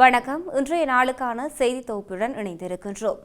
வணக்கம். இன்றைய நாளுக்கான செய்தி தொகுப்புடன் இணைந்திருக்கின்றோம்.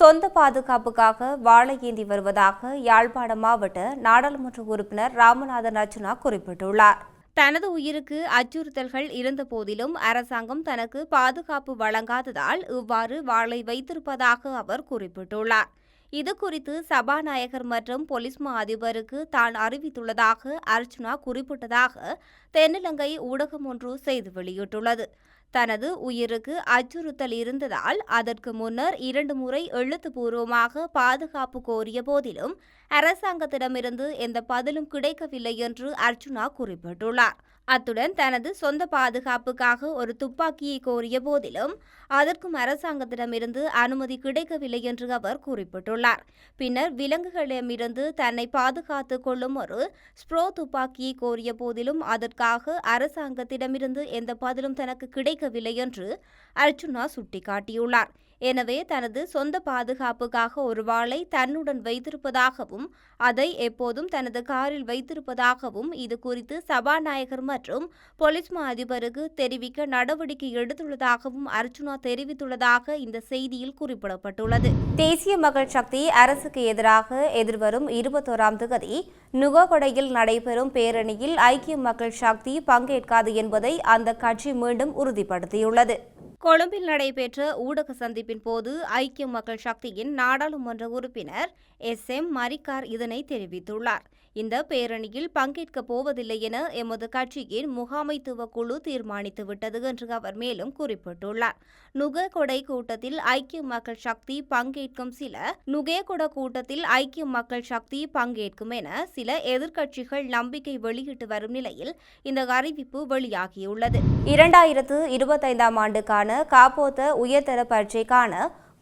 சொந்த பாதுகாப்புக்காக வாழை ஏந்தி வருவதாக யாழ்ப்பாணம் மாவட்ட நாடாளுமன்ற உறுப்பினர் ராமநாதன் அர்ச்சுனா குறிப்பிட்டுள்ளார். தனது உயிருக்கு அச்சுறுத்தல்கள் இருந்த போதிலும் அரசாங்கம் தனக்கு பாதுகாப்பு வழங்காததால் இவ்வாறு வாளை வைத்திருப்பதாக அவர் குறிப்பிட்டுள்ளார். இது குறித்து சபாநாயகர் மற்றும் போலீஸ் மா அதிபருக்கு தான் அறிவித்துள்ளதாக அர்ச்சுனா குறிப்பிட்டதாக தென்னிலங்கை ஊடகம் ஒன்று செய்தி வெளியிட்டுள்ளது. தனது உயிருக்கு அச்சுறுத்தல் இருந்ததால் அதற்கு முன்னர் இரண்டு முறை எழுத்துப்பூர்வமாக பாதுகாப்பு கோரிய போதிலும் அரசாங்கத்திடமிருந்து எந்த பதிலும் கிடைக்கவில்லை என்று அர்ஜுனா குறிப்பிட்டுள்ளார். அத்துடன் தனது சொந்த பாதுகாப்புக்காக ஒரு துப்பாக்கியை கோரிய போதிலும் அதற்கும் அரசாங்கத்திடமிருந்து அனுமதி கிடைக்கவில்லை என்று அவர் குறிப்பிட்டுள்ளார். பின்னர் விலங்குகளிடமிருந்து தன்னை பாதுகாத்துக் கொள்ளும் ஒரு ஸ்ப்ரோ துப்பாக்கியை கோரிய போதிலும் அதற்காக அரசாங்கத்திடமிருந்து எந்த பதிலும் தனக்கு கிடைக்கவில்லை என்று அர்ஜுனா சுட்டிக்காட்டியுள்ளார். எனவே தனது சொந்த பாதுகாப்புக்காக ஒரு வாளை தன்னுடன் வைத்திருப்பதாகவும் அதை எப்போதும் தனது காரில் வைத்திருப்பதாகவும் இது குறித்து சபாநாயகர் மற்றும் போலீஸ் மா அதிபருக்கு தெரிவிக்க நடவடிக்கை எடுத்துள்ளதாகவும் அர்ச்சுனா தெரிவித்துள்ளதாக இந்த செய்தியில் குறிப்பிடப்பட்டுள்ளது. தேசிய மக்கள் சக்தி அரசுக்கு எதிராக எதிர்வரும் இருபத்தோராம் தேதி நுககொடையில் நடைபெறும் பேரணியில் ஐக்கிய மக்கள் சக்தி பங்கேற்காது என்பதை அந்த கட்சி மீண்டும் உறுதிப்படுத்தியுள்ளது. கொழும்பில் நடைபெற்ற ஊடக சந்திப்பின் போது ஐக்கிய மக்கள் சக்தியின் நாடாளுமன்ற உறுப்பினர் எஸ் எம் மரிக்கார் இதனை தெரிவித்துள்ளார். இந்த பேரணியில் பங்கேற்கப் போவதில்லை என எமது கட்சியின் முகாமைத்துவ குழு தீர்மானித்துவிட்டது என்று அவர் மேலும் குறிப்பிட்டுள்ளார். நுகர்கொடை கூட்டத்தில் ஐக்கிய மக்கள் சக்தி பங்கேற்கும் சில நுகேகொட கூட்டத்தில் ஐக்கிய மக்கள் சக்தி பங்கேற்கும் என சில எதிர்க்கட்சிகள் நம்பிக்கை வெளியிட்டு வரும் நிலையில் இந்த அறிவிப்பு வெளியாகியுள்ளது. இரண்டாயிரத்து இருபத்தைந்தாம் ஆண்டுக்கான காப்போத்த உயர்தர பரீட்சைக்கான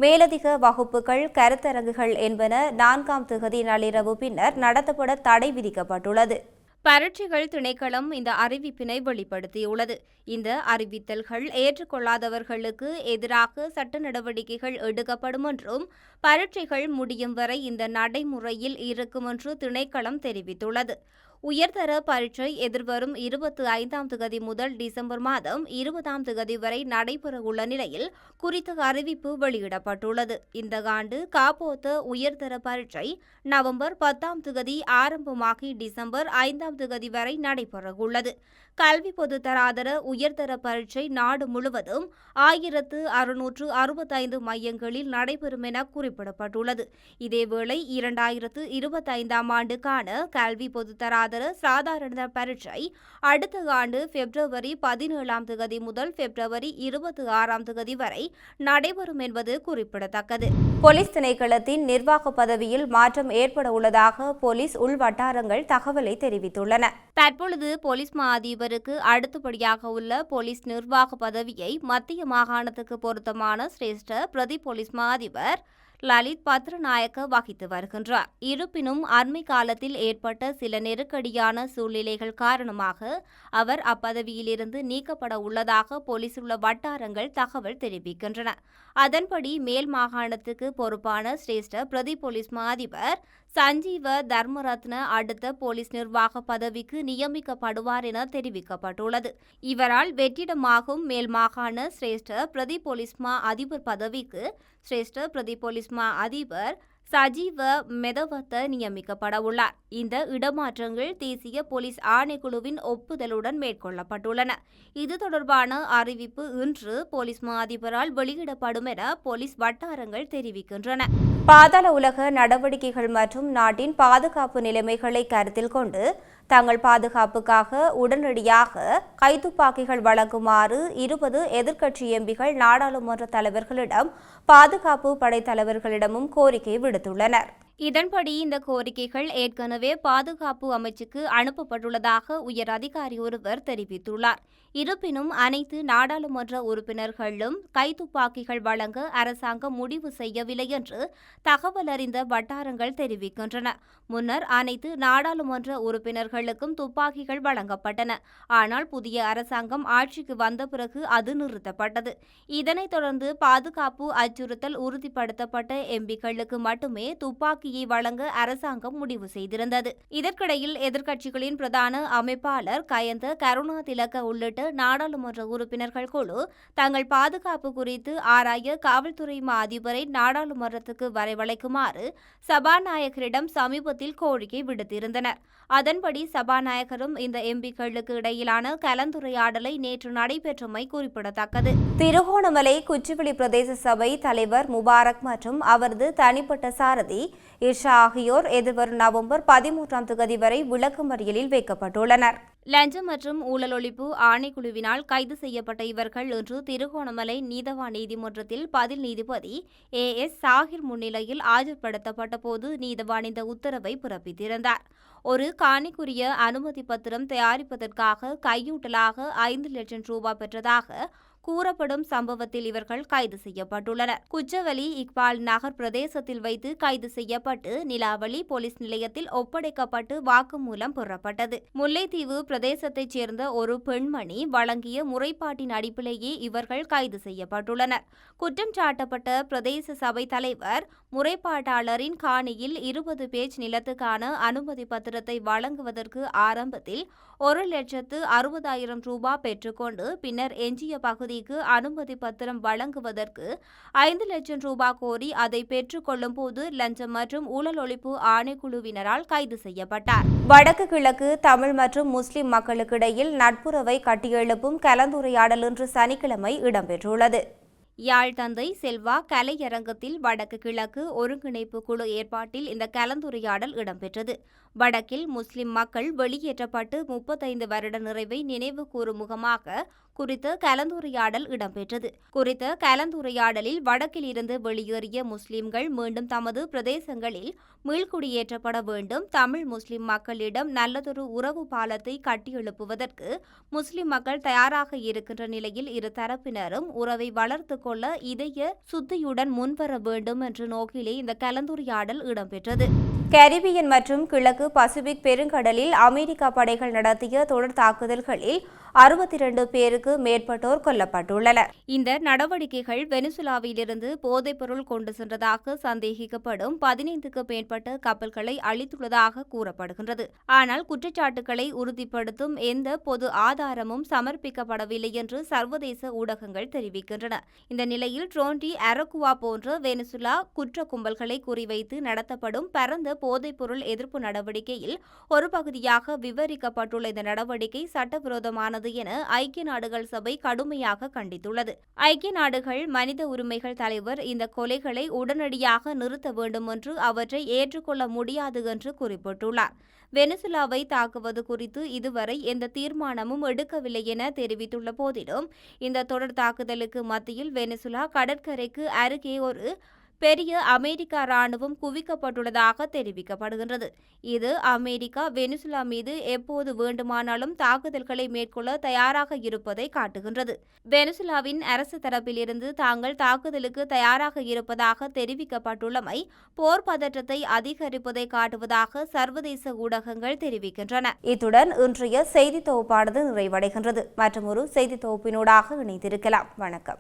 மேலதிக வகுப்புகள் கருத்தரங்குகள் என்பன நான்காம் தொகுதி நள்ளிரவு பின்னர் நடத்தப்பட தடை விதிக்கப்பட்டுள்ளது. பரட்சிகள் திணைக்களம் இந்த அறிவிப்பினை வெளிப்படுத்தியுள்ளது. இந்த அறிவித்தல்கள் ஏற்றுக்கொள்ளாதவர்களுக்கு எதிராக சட்ட நடவடிக்கைகள் எடுக்கப்படும் என்றும் பரட்சிகள் முடியும் வரை இந்த நடைமுறையில் இருக்கும் என்று திணைக்களம் தெரிவித்துள்ளது. உயர்தர பரீட்சை எதிர்வரும் இருபத்தி ஐந்தாம் தேதி முதல் டிசம்பர் மாதம் இருபதாம் தேதி வரை நடைபெறவுள்ள நிலையில் குறித்த அறிவிப்பு வெளியிடப்பட்டுள்ளது. இந்த ஆண்டு காப்போத்த உயர்தர பரீட்சை நவம்பர் பத்தாம் தேதி ஆரம்பமாகி டிசம்பர் ஐந்தாம் தேதி வரை நடைபெறவுள்ளது. கல்வி பொதுத்தராதர உயர்தர பரீட்சை நாடு முழுவதும் ஆயிரத்து அறுநூற்று அறுபத்தைந்து மையங்களில் நடைபெறும் என குறிப்பிடப்பட்டுள்ளது. இதேவேளை இரண்டாயிரத்து இருபத்தைந்தாம் ஆண்டுக்கான கல்வி பொதுத்தராதர சாதாரண பரீட்சை அடுத்த ஆண்டு பிப்ரவரி பதினேழாம் தேதி முதல் பிப்ரவரி இருபத்தி ஆறாம் தேதி வரை நடைபெறும் என்பது குறிப்பிடத்தக்கது. போலீஸ் திணைக்களத்தின் நிர்வாக பதவியில் மாற்றம் ஏற்பட உள்ளதாக போலீஸ் உள்வட்டாரங்கள் தகவலை தெரிவித்துள்ளன. தற்பொழுது போலீஸ் மா அதிபருக்கு அடுத்தபடியாக உள்ள போலீஸ் நிர்வாக பதவியை மத்திய மாகாணத்துக்கு பொருத்தமான சிரேஷ்ட பிரதி போலீஸ் மா அதிபர் லலித் பத்ரநாயக்க வகித்து வருகின்றார். இருப்பினும் அண்மை காலத்தில் ஏற்பட்ட சில நெருக்கடியான சூழ்நிலைகள் காரணமாக அவர் அப்பதவியிலிருந்து நீக்கப்பட உள்ளதாக போலீஸ் உள்ள வட்டாரங்கள் தகவல் தெரிவிக்கின்றன. அதன்படி மேல் மாகாணத்துக்கு பொறுப்பான சிரேஷ்ட பிரதி போலீஸ் மா அதிபர் சஞ்சீவ தர்மரத்ன அடுத்த போலீஸ் நிர்வாக பதவிக்கு நியமிக்கப்படுவார் என தெரிவிக்கப்பட்டுள்ளது. இவரால் வெற்றிடமாகும் மேல் மாகாண சிரேஷ்ட பிரதி போலீஸ் மா அதிபர் பதவிக்கு சிரேஷ்ட பிரதி போலீஸ் மா அதிபர் சஜீவ மெதவத்த நியமிக்கப்பட உள்ளார் இந்த இடமாற்றங்கள் தேசிய போலீஸ் ஆணைக்குழுவின் ஒப்புதலுடன் மேற்கொள்ளப்பட்டுள்ளன. இது தொடர்பான அறிவிப்பு இன்று போலீஸ் மா அதிபரால் வெளியிடப்படும் என போலீஸ் வட்டாரங்கள் தெரிவிக்கின்றன. பாதாள உலக நடவடிக்கைகள் மற்றும் நாட்டின் பாதுகாப்பு நிலைமைகளை கருத்தில் கொண்டு தங்கள் பாதுகாப்புக்காக உடனடியாக கைத்துப்பாக்கிகள் வழங்குமாறு இருபது எதிர்க்கட்சி எம்பிகள் நாடாளுமன்ற தலைவர்களிடம் பாதுகாப்பு படைத்தலைவர்களிடமும் கோரிக்கை விடுத்துள்ளனர். இதன்படி இந்த கோரிக்கைகள் ஏற்கனவே பாதுகாப்பு அமைச்சுக்கு அனுப்பப்பட்டுள்ளதாக உயர் அதிகாரி ஒருவர் தெரிவித்துள்ளார். இருப்பினும் அனைத்து நாடாளுமன்ற உறுப்பினர்களும் கைத்துப்பாக்கிகள் வழங்க அரசாங்கம் முடிவு செய்யவில்லை என்று தகவல் அறிந்த வட்டாரங்கள் தெரிவிக்கின்றன. முன்னர் அனைத்து நாடாளுமன்ற உறுப்பினர்களுக்கும் துப்பாக்கிகள் வழங்கப்பட்டன. ஆனால் புதிய அரசாங்கம் ஆட்சிக்கு வந்த பிறகு அது நிறுத்தப்பட்டது. இதனைத் தொடர்ந்து பாதுகாப்பு அச்சுறுத்தல் உறுதிப்படுத்தப்பட்ட எம்பிக்களுக்கு மட்டுமே துப்பாக்கி துப்பாக்கியை வழங்க அரசாங்கம் முடிவு செய்திருந்தது. இதற்கிடையில் எதிர்க்கட்சிகளின் பிரதான அமைப்பாளர் கயந்த கருணா திலக்க உள்ளிட்ட நாடாளுமன்ற உறுப்பினர்கள் குழு தங்கள் பாதுகாப்பு குறித்து ஆராய காவல்துறை மா அதிபரை நாடாளுமன்றத்துக்கு வரவழைக்குமாறு சபாநாயகரிடம் சமீபத்தில் கோரிக்கை விடுத்திருந்தனர். அதன்படி சபாநாயகரும் இந்த எம்பிக்களுக்கு இடையிலான கலந்துரையாடலை நேற்று நடைபெற்றமை குறிப்பிடத்தக்கது. திருகோணமலை குச்சிவெளி பிரதேச சபை தலைவர் முபாரக் மற்றும் அவரது தனிப்பட்ட சாரதி இர்ஷா ஆகியோர் எதிர்வரும் நவம்பர் பதிமூன்றாம் தேதி வரை விளக்கமறியலில் வைக்கப்பட்டுள்ளனர். லஞ்சம் மற்றும் ஊழல் ஒழிப்பு ஆணைக்குழுவினால் கைது செய்யப்பட்ட இவர்கள் இன்று திருகோணமலை நீதவான் நீதிமன்றத்தில் பதில் நீதிபதி ஏ எஸ் சாகிர் முன்னிலையில் ஆஜர்படுத்தப்பட்ட போது நீதவான் இந்த உத்தரவை பிறப்பித்திருந்தார். ஒரு காணிக்குரிய அனுமதி பத்திரம் தயாரிப்பதற்காக கையூட்டலாக ஐந்து லட்சம் ரூபாய் பெற்றதாக கூறப்படும் சம்பவத்தில் இவர்கள் கைது செய்யப்பட்டுள்ளனர். குச்சவலி இக்பால் நகர் பிரதேசத்தில் வைத்து கைது செய்யப்பட்டு நிலாவளி போலீஸ் நிலையத்தில் ஒப்படைக்கப்பட்டு வாக்குமூலம் பெறப்பட்டது. முல்லைத்தீவு பிரதேசத்தைச் சேர்ந்த ஒரு பெண்மணி வழங்கிய முறைப்பாட்டின் அடிப்படையே இவர்கள் கைது செய்யப்பட்டுள்ளனர். குற்றம் சாட்டப்பட்ட பிரதேச சபை தலைவர் முறைப்பாட்டாளரின் காணியில் இருபது பேஜ் நிலத்துக்கான அனுமதி பத்திரத்தை வழங்குவதற்கு ஆரம்பத்தில் ஒரு லட்சத்து அறுபதாயிரம் ரூபாய் பெற்றுக்கொண்டு பின்னர் எஞ்சிய பகுதி கல்விக்கு அனுமதி பத்திரம் வழங்குவதற்கு ஐந்து லட்சம் ரூபாய் கோரி அதை பெற்றுக்கொள்ளும் போது லஞ்சம் மற்றும் ஊழல் ஒழிப்பு ஆணைக்குழுவினரால் கைது செய்யப்பட்டார். வடக்கு கிழக்கு தமிழ் மற்றும் முஸ்லிம் மக்களுக்கிடையில் நட்புறவை கட்டியெழுப்பும் கலந்துரையாடல் இன்று சனிக்கிழமை இடம்பெற்றுள்ளது. யாழ் தந்தை செல்வா கலையரங்கத்தில் வடக்கு கிழக்கு ஒருங்கிணைப்பு குழு ஏற்பாட்டில் இந்த கலந்துரையாடல் இடம்பெற்றது. வடக்கில் முஸ்லிம் மக்கள் வெளியேற்றப்பட்டு முப்பத்தைந்து வருட நிறைவை நினைவு கூறும் முகமாக குறித்த கலந்துரையாடல் இடம்பெற்றது. குறித்த கலந்துரையாடலில் வடக்கில் இருந்து வெளியேறிய முஸ்லிம்கள் மீண்டும் தமது பிரதேசங்களில் மீள்குடியேற்றப்பட வேண்டும். தமிழ் முஸ்லிம் மக்களிடம் நல்லதொரு உறவு பாலத்தை கட்டியெழுப்புவதற்கு முஸ்லிம் மக்கள் தயாராக இருக்கின்ற நிலையில் இரு தரப்பினரும் உறவை வளர்த்து கொள்ள இதய சுத்தியுடன் முன்வர வேண்டும் என்ற நோக்கிலே இந்த கலந்துரையாடல் இடம்பெற்றது. கரிபியன் மற்றும் கிழக்கு பசிபிக் பெருங்கடலில் அமெரிக்க படைகள் நடத்திய தொடர் தாக்குதல்களில் அறுபத்தி இரண்டு பேருக்கு மேற்பட்டோர் கொல்லப்பட்டுள்ளனர். இந்த நடவடிக்கைகள் வெனிசுலாவிலிருந்து போதைப்பொருள் கொண்டு சென்றதாக சந்தேகிக்கப்படும் பதினைந்துக்கு மேற்பட்ட கப்பல்களை அளித்துள்ளதாக கூறப்படுகின்றது. ஆனால் குற்றச்சாட்டுகளை உறுதிப்படுத்தும் எந்த பொது ஆதாரமும் சமர்ப்பிக்கப்படவில்லை என்று சர்வதேச ஊடகங்கள் தெரிவிக்கின்றன. இந்த நிலையில் ட்ரோண்டி அரகுவா போன்ற வெனிசுலா குற்ற கும்பல்களை குறிவைத்து நடத்தப்படும் பரந்த போதைப்பொருள் எதிர்ப்பு நடவடிக்கையில் ஒரு பகுதியாக விவரிக்கப்பட்டுள்ள இந்த நடவடிக்கை சட்டவிரோதமானது என ஐக்கிய நாடுகள் சபை கடுமையாக கண்டித்துள்ளது. ஐக்கிய நாடுகள் மனித உரிமைகள் தலைவர் இந்த கொலைகளை உடனடியாக நிறுத்த வேண்டும் என்று அவற்றை ஏற்றுக்கொள்ள முடியாது என்று குறிப்பிட்டுள்ளார். வெனிசுலாவை தாக்குவது குறித்து இதுவரை எந்த தீர்மானமும் எடுக்கவில்லை என தெரிவித்துள்ள போதிலும் இந்த தொடர் தாக்குதலுக்கு மத்தியில் வெனிசுலா கடற்கரைக்கு அருகே ஒரு பெரிய அமெரிக்கா ராணுவம் குவிக்கப்பட்டுள்ளதாக தெரிவிக்கப்படுகின்றது. இது அமெரிக்கா வெனிசுலா மீது எப்போது வேண்டுமானாலும் தாக்குதல்களை மேற்கொள்ள தயாராக இருப்பதை காட்டுகின்றது. வெனிசுலாவின் அரசு தரப்பிலிருந்து தாங்கள் தாக்குதலுக்கு தயாராக இருப்பதாக தெரிவிக்கப்பட்டுள்ளமை போர் பதற்றத்தை அதிகரிப்பதை காட்டுவதாக சர்வதேச ஊடகங்கள் தெரிவிக்கின்றன. இத்துடன் இன்றைய செய்தி தொகுப்பானது நிறைவடைகின்றது. மற்றும் ஒரு செய்தி தொகுப்பினூடாக இணைந்திருக்கலாம். வணக்கம்.